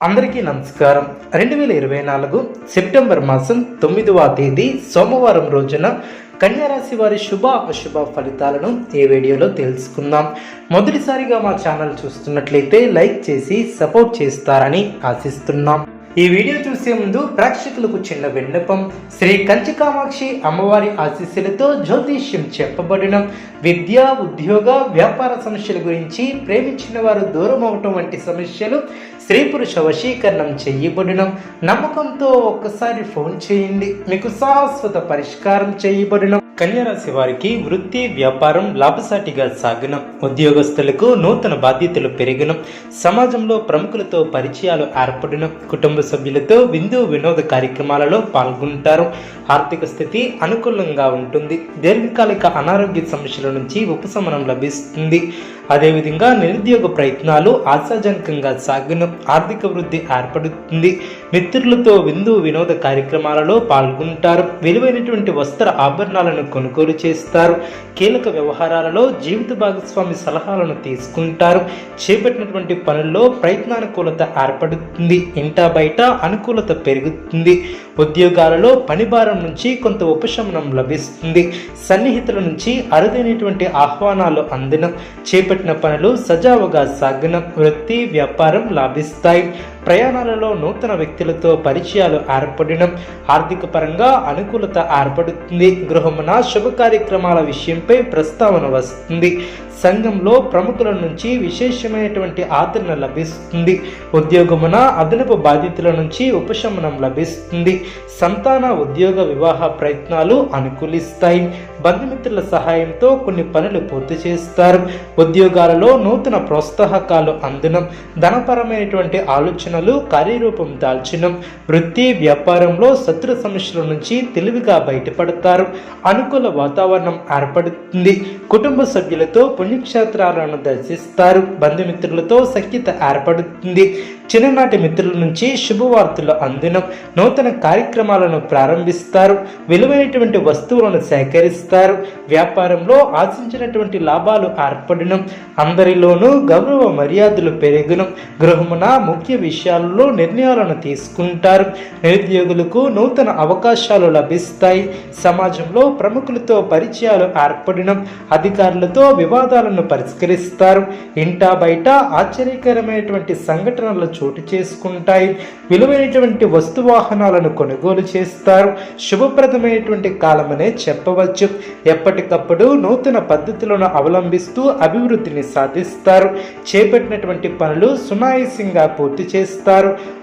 అందరికీ నమస్కారం. రెండు వేల ఇరవై నాలుగు సెప్టెంబర్ మాసం తొమ్మిదవ తేదీ సోమవారం రోజున కన్యారాశి వారి శుభ అశుభ ఫలితాలను ఈ వీడియోలో తెలుసుకుందాం. మొదటిసారిగా మా ఛానల్ చూస్తున్నట్లయితే లైక్ చేసి సపోర్ట్ చేస్తారని ఆశిస్తున్నాం. ఈ వీడియో చూసే ముందు ప్రేక్షకులకు చిన్న విన్నపం. శ్రీ కంచి కామాక్షి అమ్మవారి ఆశీస్సులతో జ్యోతిష్యం చెప్పబడిన విద్య ఉద్యోగ వ్యాపార సమస్యల గురించి ప్రేమించిన వారు దూరం అవటం వంటి సమస్యలు స్త్రీ పురుష వశీకరణం చేయబడిన నమ్మకంతో ఒక్కసారి ఫోన్ చేయండి. మీకు శాశ్వత పరిష్కారం చేయబడిన కన్యరాశి వారికి వృత్తి వ్యాపారం లాభసాటిగా సాగిన ఉద్యోగస్తులకు నూతన బాధ్యతలు పెరిగిన సమాజంలో ప్రముఖులతో పరిచయాలు ఏర్పడిన కుటుంబ సభ్యులతో విందు వినోద కార్యక్రమాలలో పాల్గొంటారు. ఆర్థిక స్థితి అనుకూలంగా ఉంటుంది. దీర్ఘకాలిక అనారోగ్య సమస్యల నుంచి ఉపశమనం లభిస్తుంది. అదేవిధంగా నిరుద్యోగ ప్రయత్నాలు ఆశాజనకంగా సాగును ఆర్థిక వృద్ధి ఏర్పడుతుంది. మిత్రులతో విందు వినోద కార్యక్రమాలలో పాల్గొంటారు. విలువైనటువంటి వస్త్ర ఆభరణాలను కొనుగోలు చేస్తారు. కీలక వ్యవహారాలలో జీవిత భాగస్వామి సలహాలను తీసుకుంటారు. చేపట్టినటువంటి పనుల్లో ప్రయత్నానుకూలత ఏర్పడుతుంది. ఇంటా బయట అనుకూలత పెరుగుతుంది. ఉద్యోగాలలో పనిభారం నుంచి కొంత ఉపశమనం లభిస్తుంది. సన్నిహితుల నుంచి అరుదైనటువంటి ఆహ్వానాలు అందిన చేపట్టిన పనులు సజావుగా సాగిన వృత్తి వ్యాపారం లాభిస్తాయి. ప్రయాణాలలో నూతన వ్యక్తులతో పరిచయాలు ఏర్పడడం ఆర్థిక పరంగా అనుకూలత ఏర్పడుతుంది. గృహమున శుభ కార్యక్రమాల విషయంపై ప్రస్తావన వస్తుంది. సంఘంలో ప్రముఖుల నుంచి విశేషమైనటువంటి ఆదరణ లభిస్తుంది. ఉద్యోగమున అదనపు బాధ్యతల నుంచి ఉపశమనం లభిస్తుంది. సంతాన ఉద్యోగ వివాహ ప్రయత్నాలు అనుకూలిస్తాయి. బంధుమిత్రుల సహాయంతో కొన్ని పనులు పూర్తి చేస్తారు. ఉద్యోగాలలో నూతన ప్రోత్సాహకాలు అందడం ధనపరమైనటువంటి ఆలోచన ఆలోచనలు కార్యరూపం దాల్చడం వృత్తి వ్యాపారంలో శత్రు సమస్యల నుంచి తెలివిగా బయటపడతారు. అనుకూల వాతావరణం ఏర్పడుతుంది. కుటుంబ సభ్యులతో పుణ్యక్షేత్రాలను దర్శిస్తారు. బంధుమిత్రులతో సఖ్యత ఏర్పడుతుంది. చిన్ననాటి మిత్రుల నుంచి శుభవార్తలు అందినం. నూతన కార్యక్రమాలను ప్రారంభిస్తారు. విలువైనటువంటి వస్తువులను సేకరిస్తారు. వ్యాపారంలో ఆశించినటువంటి లాభాలు ఏర్పడడం అందరిలోనూ గౌరవ మర్యాదలు పెరగడం గృహమున ముఖ్య విషయం విషయాల్లో నిర్ణయాలను తీసుకుంటారు. నిరుద్యోగులకు నూతన అవకాశాలు లభిస్తాయి. సమాజంలో ప్రముఖులతో పరిచయాలు ఏర్పడడం అధికారులతో వివాదాలను పరిష్కరిస్తారు. ఇంటా బయట ఆశ్చర్యకరమైనటువంటి సంఘటనలు చోటు చేసుకుంటాయి. విలువైనటువంటి వస్తు వాహనాలను కొనుగోలు చేస్తారు. శుభప్రదమైనటువంటి కాలమనే చెప్పవచ్చు. ఎప్పటికప్పుడు నూతన పద్ధతులను అవలంబిస్తూ అభివృద్ధిని సాధిస్తారు. చేపట్టినటువంటి పనులు సునాయసంగా పూర్తి చేస్తారు.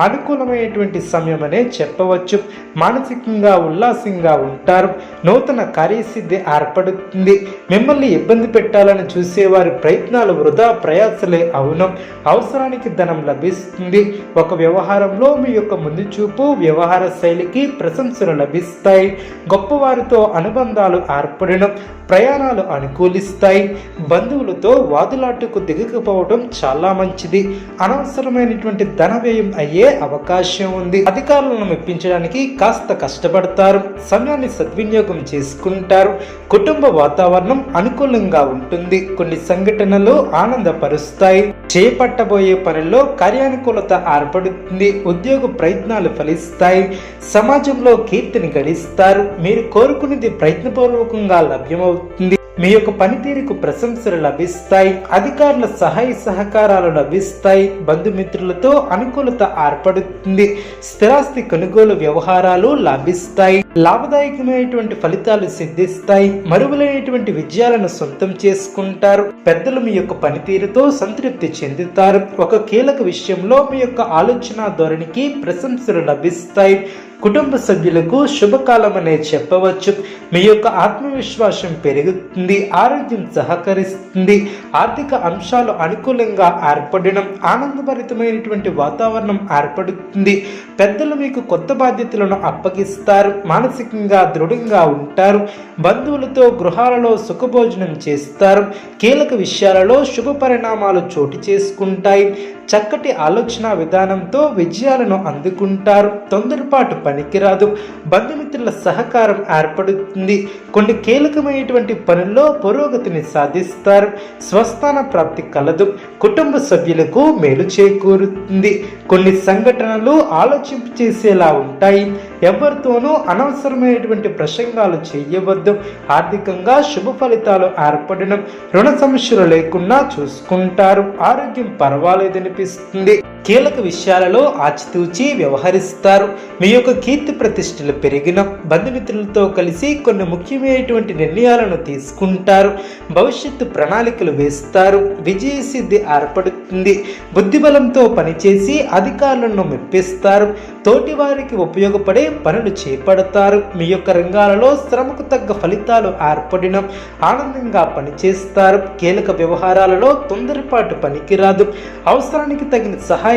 అనుకూలమైనటువంటి సమయం అనే చెప్పవచ్చు. మానసికంగా ఉల్లాసంగా ఉంటారు. నూతన కార్యసిద్ధి ఏర్పడుతుంది. మిమ్మల్ని ఇబ్బంది పెట్టాలని చూసేవారి ప్రయత్నాలు వృధా ప్రయాసలే అవును. అవసరానికి ధనం లభిస్తుంది. ఒక వ్యవహారంలో మీ యొక్క ముందు చూపు వ్యవహార శైలికి ప్రశంసలు లభిస్తాయి. గొప్పవారితో అనుబంధాలు ఏర్పడడం ప్రయాణాలు అనుకూలిస్తాయి. బంధువులతో వాదులాటుకు దిగకపోవడం చాలా మంచిది. అనవసరమైనటువంటి ధన వ్యయం అయ్యే అవకాశం ఉంది. అధికారులను మెప్పించడానికి కాస్త కష్టపడతారు. సమయాన్ని సద్వినియోగం చేసుకుంటారు. కుటుంబ వాతావరణం అనుకూలంగా ఉంటుంది. కొన్ని సంఘటనలు ఆనందపరుస్తాయి. చేపట్టబోయే పనుల్లో కార్యానుకూలత ఏర్పడుతుంది. ఉద్యోగ ప్రయత్నాలు ఫలిస్తాయి. సమాజంలో కీర్తిని గడిస్తారు. మీరు కోరుకునేది ప్రయత్నపూర్వకంగా లభ్యమవుతుంది. మీ యొక్క పనితీరుకు ప్రశంసలు లభిస్తాయి అధికారుల సహాయ సహకారాలు లభిస్తాయి బంధుమిత్రులతో అనుకూలత ఏర్పడుతుంది స్థిరాస్తి కొనుగోలు వ్యవహారాలు లాభిస్తాయి లాభదాయకమైనటువంటి ఫలితాలు సిద్ధిస్తాయి మరువులైనటువంటి విజయాలను సొంతం చేసుకుంటారు పెద్దలు మీ యొక్క పనితీరుతో సంతృప్తి చెందుతారు. ఒక కీలక విషయంలో మీ యొక్క ఆలోచన ధోరణికి ప్రశంసలు లభిస్తాయి కుటుంబ సభ్యులకు శుభకాలం అనే చెప్పవచ్చు. మీ యొక్క ఆత్మవిశ్వాసం పెరుగుతుంది ఆరోగ్యం సహకరిస్తుంది ఆర్థిక అంశాలు అనుకూలంగా ఏర్పడడం ఆనందభరితమైనటువంటి వాతావరణం ఏర్పడుతుంది. పెద్దలు మీకు కొత్త బాధ్యతలను అప్పగిస్తారు మానసికంగా దృఢంగా ఉంటారు బంధువులతో గృహాలలో సుఖభోజనం చేస్తారు కీలక విషయాలలో శుభ పరిణామాలు చోటు చేసుకుంటాయి. చక్కటి ఆలోచన విధానంతో విజయాలను అందుకుంటారు. తొందరపాటు పనికిరాదు. బంధుమిత్రుల సహకారం ఏర్పడుతుంది. కొన్ని కీలకమైనటువంటి పనుల్లో పురోగతిని సాధిస్తారు. స్వస్థాన ప్రాప్తి కలదు. కుటుంబ సభ్యులకు మేలు చేకూరుతుంది. కొన్ని సంఘటనలు ఆలోచింపు చేసేలా ఉంటాయి. ఎవరితోనూ అనవసరమైనటువంటి ప్రసంగాలు చేయవద్దు. ఆర్థికంగా శుభ ఫలితాలు ఏర్పడడం రుణ సమస్యలు లేకుండా చూసుకుంటారు. ఆరోగ్యం పర్వాలేదని పర్వాలేదనిపిస్తుంది కీలక విషయాలలో ఆచితూచి వ్యవహరిస్తారు. మీ యొక్క కీర్తి ప్రతిష్టలు పెరిగిన బంధుమిత్రులతో కలిసి కొన్ని ముఖ్యమైనటువంటి నిర్ణయాలను తీసుకుంటారు. భవిష్యత్తు ప్రణాళికలు వేస్తారు. విజయసిద్ధి ఏర్పడుతుంది. బుద్ధిబలంతో పనిచేసి అధికారులను మెప్పిస్తారు. తోటి వారికి ఉపయోగపడే పనులు చేపడతారు. మీ యొక్క రంగాలలో శ్రమకు తగ్గ ఫలితాలు ఏర్పడిన ఆనందంగా పనిచేస్తారు. కీలక వ్యవహారాలలో తొందరపాటు పనికిరాదు. అవసరానికి తగిన సహాయం